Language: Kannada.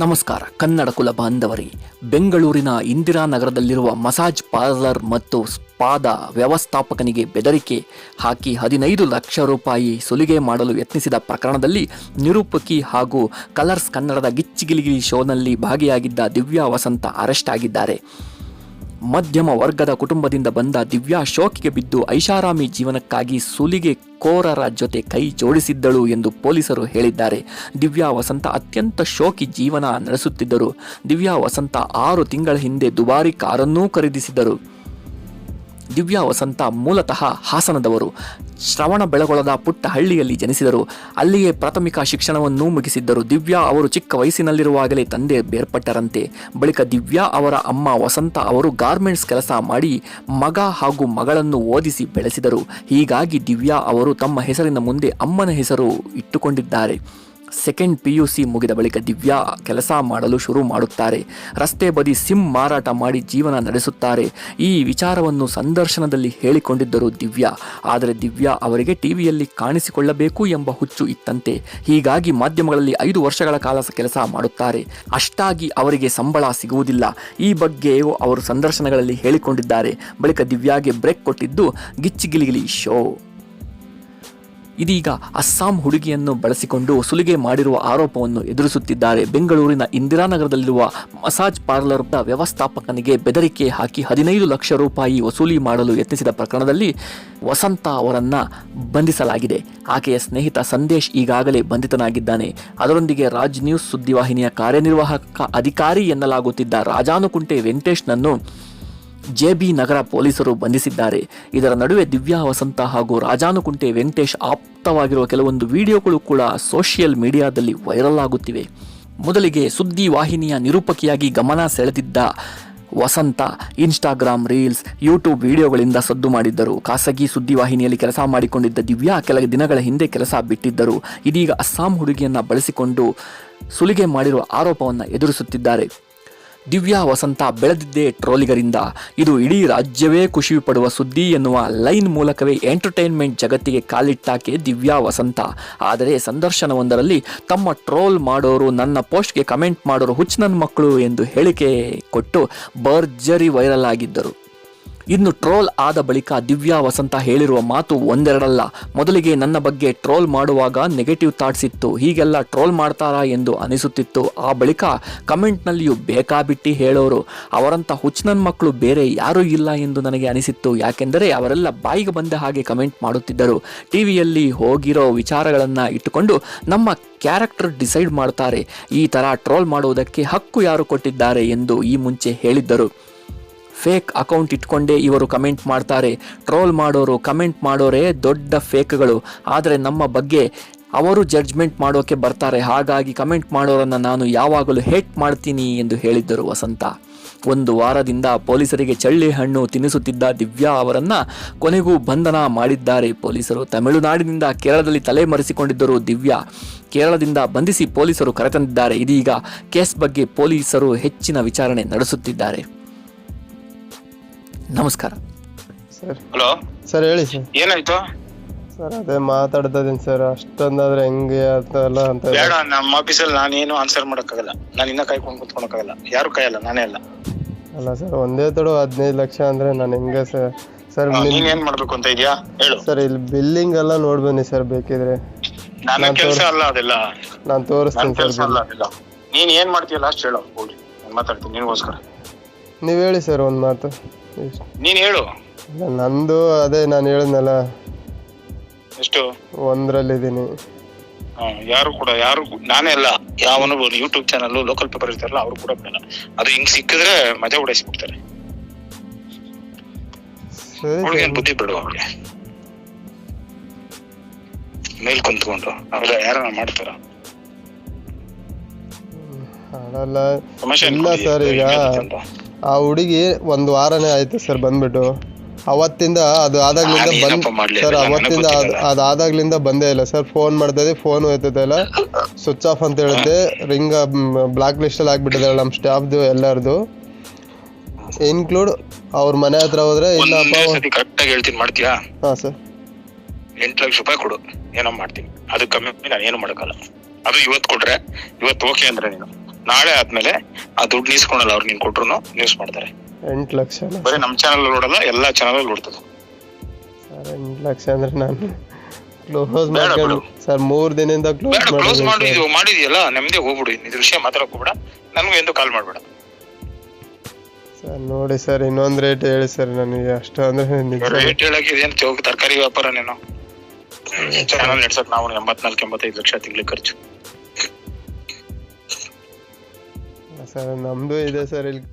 ನಮಸ್ಕಾರ, ಕನ್ನಡ ಕುಲ ಬಾಂಧವರಿ. ಬೆಂಗಳೂರಿನ ಇಂದಿರಾನಗರದಲ್ಲಿರುವ ಮಸಾಜ್ ಪಾರ್ಲರ್ ಮತ್ತು ಸ್ಪಾದ ವ್ಯವಸ್ಥಾಪಕನಿಗೆ ಬೆದರಿಕೆ. ಹಾಕಿ ಹದಿನೈದು ಲಕ್ಷ ರೂಪಾಯಿ ಸುಲಿಗೆ ಮಾಡಲು ಯತ್ನಿಸಿದ ಪ್ರಕರಣದಲ್ಲಿ ನಿರೂಪಕಿ ಹಾಗೂ ಕಲರ್ಸ್ ಕನ್ನಡದ ಗಿಚ್ಚಿಗಿಲಿಗಿಲಿ ಶೋನಲ್ಲಿ ಭಾಗಿಯಾಗಿದ್ದ ದಿವ್ಯಾ ವಸಂತ ಅರೆಸ್ಟ್ ಆಗಿದ್ದಾರೆ. ಮಧ್ಯಮ ವರ್ಗದ ಕುಟುಂಬದಿಂದ ಬಂದ ದಿವ್ಯಾ ಶೋಕಿಗೆ ಬಿದ್ದು ಐಷಾರಾಮಿ ಜೀವನಕ್ಕಾಗಿ ಸುಲಿಗೆ ಕೋರರ ಜೊತೆ ಕೈ ಜೋಡಿಸಿದ್ದಳು ಎಂದು ಪೊಲೀಸರು ಹೇಳಿದ್ದಾರೆ. ದಿವ್ಯಾ ವಸಂತ ಅತ್ಯಂತ ಶೋಕಿ ಜೀವನ ನಡೆಸುತ್ತಿದ್ದರು. ದಿವ್ಯಾ ವಸಂತ ಆರು ತಿಂಗಳ ಹಿಂದೆ ದುಬಾರಿ ಕಾರನ್ನೂ ಖರೀದಿಸಿದರು. ದಿವ್ಯಾ ವಸಂತ ಮೂಲತಃ ಹಾಸನದವರು ಶ್ರವಣ ಬೆಳಗೊಳದ ಪುಟ್ಟ ಹಳ್ಳಿಯಲ್ಲಿ ಜನಿಸಿದರು. ಅಲ್ಲಿಯೇ ಪ್ರಾಥಮಿಕ ಶಿಕ್ಷಣವನ್ನು ಮುಗಿಸಿದ್ದರು. ದಿವ್ಯಾ ಅವರು ಚಿಕ್ಕ ವಯಸ್ಸಿನಲ್ಲಿರುವಾಗಲೇ ತಂದೆ ಬೇರ್ಪಟ್ಟರಂತೆ. ಬಳಿಕ ದಿವ್ಯಾ ಅವರ ಅಮ್ಮ ವಸಂತ ಅವರು ಗಾರ್ಮೆಂಟ್ಸ್ ಕೆಲಸ ಮಾಡಿ ಮಗ ಹಾಗೂ ಮಗಳನ್ನು ಓದಿಸಿ ಬೆಳೆಸಿದರು. ಹೀಗಾಗಿ ದಿವ್ಯಾ ಅವರು ತಮ್ಮ ಹೆಸರಿನ ಮುಂದೆ ಅಮ್ಮನ ಹೆಸರು ಇಟ್ಟುಕೊಂಡಿದ್ದಾರೆ. ಸೆಕೆಂಡ್ ಪಿ ಯು ಸಿ ಮುಗಿದ ಬಳಿಕ ದಿವ್ಯಾ ಕೆಲಸ ಮಾಡಲು ಶುರು ಮಾಡುತ್ತಾರೆ. ರಸ್ತೆ ಬದಿ ಸಿಮ್ ಮಾರಾಟ ಮಾಡಿ ಜೀವನ ನಡೆಸುತ್ತಾರೆ. ಈ ವಿಚಾರವನ್ನು ಸಂದರ್ಶನದಲ್ಲಿ ಹೇಳಿಕೊಂಡಿದ್ದರು ದಿವ್ಯಾ. ಆದರೆ ದಿವ್ಯಾ ಅವರಿಗೆ ಟಿವಿಯಲ್ಲಿ ಕಾಣಿಸಿಕೊಳ್ಳಬೇಕು ಎಂಬ ಹುಚ್ಚು ಇತ್ತಂತೆ. ಹೀಗಾಗಿ ಮಾಧ್ಯಮಗಳಲ್ಲಿ ಐದು ವರ್ಷಗಳ ಕಾಲ ಕೆಲಸ ಮಾಡುತ್ತಾರೆ. ಅಷ್ಟಾಗಿ ಅವರಿಗೆ ಸಂಬಳ ಸಿಗುವುದಿಲ್ಲ. ಈ ಬಗ್ಗೆಯೂ ಅವರು ಸಂದರ್ಶನಗಳಲ್ಲಿ ಹೇಳಿಕೊಂಡಿದ್ದಾರೆ. ಬಳಿಕ ದಿವ್ಯಾಗೆ ಬ್ರೇಕ್ ಕೊಟ್ಟಿದ್ದು ಗಿಚ್ಚಿಗಿಲಿಗಿಲಿ ಶೋ. ಇದೀಗ ಅಸ್ಸಾಂ ಹುಡುಗಿಯನ್ನು ಬಳಸಿಕೊಂಡು ಸುಲಿಗೆ ಮಾಡಿರುವ ಆರೋಪವನ್ನು ಎದುರಿಸುತ್ತಿದ್ದಾರೆ. ಬೆಂಗಳೂರಿನ ಇಂದಿರಾನಗರದಲ್ಲಿರುವ ಮಸಾಜ್ ಪಾರ್ಲರ್ ವ್ಯವಸ್ಥಾಪಕನಿಗೆ ಬೆದರಿಕೆ ಹಾಕಿ ಹದಿನೈದು ಲಕ್ಷ ರೂಪಾಯಿ ವಸೂಲಿ ಮಾಡಲು ಯತ್ನಿಸಿದ ಪ್ರಕರಣದಲ್ಲಿ ವಸಂತ ಅವರನ್ನ ಬಂಧಿಸಲಾಗಿದೆ. ಆಕೆಯ ಸ್ನೇಹಿತ ಸಂದೇಶ್ ಈಗಾಗಲೇ ಬಂಧಿತನಾಗಿದ್ದಾನೆ. ಅದರೊಂದಿಗೆ ರಾಜ್ ನ್ಯೂಸ್ ಸುದ್ದಿವಾಹಿನಿಯ ಕಾರ್ಯನಿರ್ವಾಹಕ ಅಧಿಕಾರಿ ಎನ್ನಲಾಗುತ್ತಿದ್ದ ರಾಜಾನುಕುಂಟೆ ವೆಂಕಟೇಶ್ನನ್ನು ಜೆಬಿ ನಗರ ಪೊಲೀಸರು ಬಂಧಿಸಿದ್ದಾರೆ. ಇದರ ನಡುವೆ ದಿವ್ಯಾ ವಸಂತ ಹಾಗೂ ರಾಜಾನುಕುಂಟೆ ವೆಂಕಟೇಶ್ ಆಪ್ತವಾಗಿರುವ ಕೆಲವೊಂದು ವಿಡಿಯೋಗಳು ಕೂಡ ಸೋಷಿಯಲ್ ಮೀಡಿಯಾದಲ್ಲಿ ವೈರಲ್ ಆಗುತ್ತಿವೆ. ಮೊದಲಿಗೆ ಸುದ್ದಿ ವಾಹಿನಿಯ ನಿರೂಪಕಿಯಾಗಿ ಗಮನ ಸೆಳೆದಿದ್ದ ವಸಂತ ಇನ್ಸ್ಟಾಗ್ರಾಮ್ ರೀಲ್ಸ್, ಯೂಟ್ಯೂಬ್ ವಿಡಿಯೋಗಳಿಂದ ಸದ್ದು ಮಾಡಿದ್ದರು. ಖಾಸಗಿ ಸುದ್ದಿವಾಹಿನಿಯಲ್ಲಿ ಕೆಲಸ ಮಾಡಿಕೊಂಡಿದ್ದ ದಿವ್ಯಾ ಕೆಲ ದಿನಗಳ ಹಿಂದೆ ಕೆಲಸ ಬಿಟ್ಟಿದ್ದರು. ಇದೀಗ ಅಸ್ಸಾಂ ಹುಡುಗಿಯನ್ನು ಬಳಸಿಕೊಂಡು ಸುಲಿಗೆ ಮಾಡಿರುವ ಆರೋಪವನ್ನು ಎದುರಿಸುತ್ತಿದ್ದಾರೆ. ದಿವ್ಯಾ ವಸಂತ ಬೆಳೆದಿದ್ದೇ ಟ್ರೋಲಿಗರಿಂದ. ಇದು ಇಡೀ ರಾಜ್ಯವೇ ಖುಷಿ ಪಡುವ ಸುದ್ದಿ ಎನ್ನುವ ಲೈನ್ ಮೂಲಕವೇ ಎಂಟರ್ಟೈನ್ಮೆಂಟ್ ಜಗತ್ತಿಗೆ ಕಾಲಿಟ್ಟಾಕೆ ದಿವ್ಯಾ ವಸಂತ. ಆದರೆ ಸಂದರ್ಶನವೊಂದರಲ್ಲಿ ತಮ್ಮ ಟ್ರೋಲ್ ಮಾಡೋರು ನನ್ನ ಪೋಸ್ಟ್ಗೆ ಕಮೆಂಟ್ ಮಾಡೋರು ಹುಚ್ಚ ನನ್ನ ಮಕ್ಕಳು ಎಂದು ಹೇಳಿಕೆ ಕೊಟ್ಟು ಭರ್ಜರಿ ವೈರಲ್ ಆಗಿದ್ದರು. ಇನ್ನು ಟ್ರೋಲ್ ಆದ ಬಳಿಕ ದಿವ್ಯಾ ವಸಂತ ಹೇಳಿರುವ ಮಾತು ಒಂದೆರಡಲ್ಲ. ಮೊದಲಿಗೆ ನನ್ನ ಬಗ್ಗೆ ಟ್ರೋಲ್ ಮಾಡುವಾಗ ನೆಗೆಟಿವ್ ಥಾಟ್ಸ್ ಇತ್ತು. ಹೀಗೆಲ್ಲ ಟ್ರೋಲ್ ಮಾಡ್ತಾರಾ ಎಂದು ಅನಿಸುತ್ತಿತ್ತು. ಆ ಬಳಿಕ ಕಮೆಂಟ್ನಲ್ಲಿಯೂ ಬೇಕಾಬಿಟ್ಟಿ ಹೇಳೋರು, ಅವರಂಥ ಹುಚ್ಚನನ್ ಮಕ್ಕಳು ಬೇರೆ ಯಾರೂ ಇಲ್ಲ ಎಂದು ನನಗೆ ಅನಿಸಿತ್ತು. ಯಾಕೆಂದರೆ ಅವರೆಲ್ಲ ಬಾಯಿಗೆ ಬಂದ ಹಾಗೆ ಕಮೆಂಟ್ ಮಾಡುತ್ತಿದ್ದರು. ಟಿವಿಯಲ್ಲಿ ಹೋಗಿರೋ ವಿಚಾರಗಳನ್ನು ಇಟ್ಟುಕೊಂಡು ನಮ್ಮ ಕ್ಯಾರೆಕ್ಟರ್ ಡಿಸೈಡ್ ಮಾಡ್ತಾರೆ. ಈ ಥರ ಟ್ರೋಲ್ ಮಾಡುವುದಕ್ಕೆ ಹಕ್ಕು ಯಾರು ಕೊಟ್ಟಿದ್ದಾರೆ ಎಂದು ಈ ಮುಂಚೆ ಹೇಳಿದ್ದರು. ಫೇಕ್ ಅಕೌಂಟ್ ಇಟ್ಕೊಂಡೇ ಇವರು ಕಮೆಂಟ್ ಮಾಡ್ತಾರೆ. ಟ್ರೋಲ್ ಮಾಡೋರು ಕಮೆಂಟ್ ಮಾಡೋರೇ ದೊಡ್ಡ ಫೇಕ್ಗಳು. ಆದರೆ ನಮ್ಮ ಬಗ್ಗೆ ಅವರು ಜಡ್ಜ್ಮೆಂಟ್ ಮಾಡೋಕೆ ಬರ್ತಾರೆ. ಹಾಗಾಗಿ ಕಮೆಂಟ್ ಮಾಡೋರನ್ನು ನಾನು ಯಾವಾಗಲೂ ಹೇಟ್ ಮಾಡ್ತೀನಿ ಎಂದು ಹೇಳಿದ್ದರು ವಸಂತ. ಒಂದು ವಾರದಿಂದ ಪೊಲೀಸರಿಗೆ ಚಳ್ಳಿ ಹಣ್ಣು ತಿನ್ನಿಸುತ್ತಿದ್ದ ದಿವ್ಯಾ ಅವರನ್ನು ಕೊನೆಗೂ ಬಂಧನ ಮಾಡಿದ್ದಾರೆ ಪೊಲೀಸರು. ತಮಿಳುನಾಡಿನಿಂದ ಕೇರಳದಲ್ಲಿ ತಲೆಮರೆಸಿಕೊಂಡಿದ್ದರು ದಿವ್ಯಾ. ಕೇರಳದಿಂದ ಬಂಧಿಸಿ ಪೊಲೀಸರು ಕರೆತಂದಿದ್ದಾರೆ. ಇದೀಗ ಕೇಸ್ ಬಗ್ಗೆ ಪೊಲೀಸರು ಹೆಚ್ಚಿನ ವಿಚಾರಣೆ ನಡೆಸುತ್ತಿದ್ದಾರೆ. ನಮಸ್ಕಾರ. ಸರ್. ಹಲೋ. ಸರ್ ಹೇಳಿ ಸರ್. ಏನಾಯ್ತು? ಸರ್ ಅದೇ ಮಾತಾಡ್ತಾ ಇದೀನಿ ಸರ್. ಅಷ್ಟೊಂದಾದ್ರೆ ಹೆಂಗೆ ಅಂತ ಎಲ್ಲ ಅಂತ ಬೇಡ ನಮ್ಮ ಆಫೀಸಲ್ಲಿ ನಾನೇನು ಆನ್ಸರ್ ಮಾಡೋಕ್ಕಾಗಲ್ಲ. ನಾನು ಇನ್ನ ಕಾಯ್ಕೊಂಡು ಕುತ್ಕೊಳಕ್ಕಾಗಲ್ಲ. ಯಾರು ಕಾಯಲ್ಲ ನಾನೇ ಅಲ್ಲ. ಅಲ್ಲ ಸರ್ ಒಂದೇ ತಡು ಹದಿನೈದು ಲಕ್ಷ ಅಂದ್ರೆ ನಾನು ಹೆಂಗೆ ಸರ್? ಸರ್ ನೀನ್ ಏನ್ ಮಾಡ್ಬೇಕು ಅಂತ ಇದೆಯಾ? ಹೇಳು. ಸರ್ ಇಲ್ಲಿ ಬಿಲ್ಲಿಂಗ್ ಎಲ್ಲ ನೋಡ್ಬನ್ನಿ ಸರ್ ಬೇಕಿದ್ರೆ. ನನ್ನ ನಾನ್ ಕೆಲಸ ಅಲ್ಲ ಅದೆಲ್ಲ. ನಾನು ನನ್ನ ತೋರಿಸ್ತೀನಿ ಸರ್ ಕೆಲಸ ಅಲ್ಲ ಅದೆಲ್ಲ. ನೀನ್ ಏನ್ ಮಾಡ್ತೀಯಲ್ಲ ಅಷ್ಟು ಹೇಳು. ಹೋಗಿ. ನಾನು ಮಾತಾಡ್ತೀನಿ ನಿನ್ಗೋಸ್ಕರ. ನೀವು ಹೇಳಿ ಸರ್ ಒಂದು ಮಾತು. ನೀನ್ ಹೇಳು. ನಂದು ಅದೇ ನಾನು ಹೇಳಿದ್ನಲ್ಲ. ಎಷ್ಟು? ಒಂದ್ರಲ್ಲಿದ್ದೀನಿ. ಯಾರು ಕೂಡ ಯಾರು ನಾನೇ ಅಲ್ಲ. ಯಾವನು ಯೂಟ್ಯೂಬ್ ಚಾನಲ್ ಲೋಕಲ್ ಪೇಪರ್ ಇರ್ತಾರಲ್ಲ ಅವ್ರು ಕೂಡ ಬಿಡಲ್ಲ ಅದು ಹಿಂಗ್ ಸಿಕ್ಕಿದ್ರೆ ಮಜಾ ಉಡಾಯಿಸ್ಬಿಡ್ತಾರೆ ಬಿಡ್ತಾರೆ ಅವ್ಳಿಗೆ ಸರ್. ಬುದ್ಧಿ ಬಿಡು ಅವ್ಳಿಗೆ. ಮೇಲ್ ಕುಂತ್ಕೊಂಡು ಅವ್ರ ಯಾರನ್ನ ಮಾಡ್ತಾರ. ತಮಾಷೆ ಇಲ್ಲ? ಸರ್ ಈಗ. ಆ ಹುಡುಗಿ ಒಂದು ವಾರನೇ ಆಯ್ತು ಸರ್ ಬಂದ್ಬಿಟ್ಟು. ಅವತ್ತಿಂದ ಅದು ಆದಾಗ್ಲಿಂದ ಬಂದ್ ಸರ್ ಅವತ್ತಿಂದ ಅದು ಆದಾಗ್ಲಿಂದ ಅದಾದಾಗ್ಲಿಂದ ಬಂದೇ ಇಲ್ಲ ಸರ್. ಫೋನ್ ಮಾಡ್ತಾ ಫೋನ್ ಇಲ್ಲ. ಸ್ವಿಚ್ ಆಫ್ ಅಂತ ಹೇಳುತ್ತೆ ರಿಂಗ್ ಬ್ಲಾಕ್ ಲಿಸ್ಟ್ ಅಲ್ಲಿ ಆಗ್ಬಿಟ್ಟಿದ್ದಾರೆ ನಮ್ಮ ಸ್ಟಾಫ್ದು ಎಲ್ಲರದು ಇನ್ಕ್ಲೂಡ್ ಅವ್ರ ಮನೆ ಹತ್ರ ಹೋದ್ರೆ ಇಲ್ಲಪ್ಪ ಕರೆಕ್ಟಾಗಿ ಹೇಳ್ತೀನಿ ಮಾಡ್ತೀಯಾ? ಹಾ ಸರ್. ಎಂಟು ಲಕ್ಷ ರೂಪಾಯಿ ಕೊಡು ಏನೋ ಮಾಡ್ತೀನಿ. ಅದು ಕಮ್ಮಿ ನಾನು ಏನು ಮಾಡಕ್ಕಲ್ಲ ಅದು ಇವತ್ತು ಕೊಟ್ರೆ ಇವತ್ತು ಓಕೆ ಅಂದ್ರೆ ನೀನು. ನಾಳೆ ಆದ್ಮೇಲೆ ಆ ದುಡ್ಡು ನೀಸ್ಕೊಳಲ್ಲ ಅವ್ರು ನೀನ್ ಕೊಟ್ರು ನ್ಯೂಸ್ ಮಾಡ್ತಾರೆ. ಎಂಟು ಲಕ್ಷ ಬರೀ ನಮ್ ಚಾನಲ್ ನೋಡಲ್ಲ ಎಲ್ಲಾ ಚಾನಲ್ ನೋಡ್ತದೆ. ಸರ್ ಎಂಟು ಲಕ್ಷ ಅಂದ್ರೆ ನಾನು ಕ್ಲೋಸ್ ಬೇಡ ಮಾಡ್ಕೊಂಡು ಸರ್ ಮೂರ್ ದಿನದಿಂದ ಕ್ಲೋಸ್ ಬೇಡ ಕ್ಲೋಸ್ ಮಾಡಿ ಮಾಡಿದ್ದೀನಿ ಇದು ಮಾಡಿದ್ಯಲ್ಲ ನೆಮ್ಮದಿ ಹೋಗ್ಬಿಡು ಇದ್ರ ವಿಷಯ ಮಾತಾಡಕ್ ಹೋಗ್ಬೇಡ. ನನ್ಗೂ ಎಂದು ಕಾಲ್ ಮಾಡ್ಬೇಡ. ಸರ್ ನೋಡಿ ಸರ್ ಇನ್ನೊಂದು ರೇಟ್ ಹೇಳಿ ಸರ್ ನನಗೆ ಅಷ್ಟು ಅಂದ್ರೆ ನಿಜ ರೇಟ್ ಹೇಳಕ್ ಇದೇನ್ ತರಕಾರಿ ವ್ಯಾಪಾರ ನೀನು? ಚಾನಲ್ ನಡ್ಸಕ್ ನಾವು ಎಂಬತ್ನಾಲ್ಕು ಎಂಬತ್ತೈದು ಲಕ್ಷ ತಿಂಗ್ಳಿಗೆ ಖರ್ಚು. ಸರ್ ನಮ್ದು ಇದೆ ಸರ್ ಇಲ್ಲಿ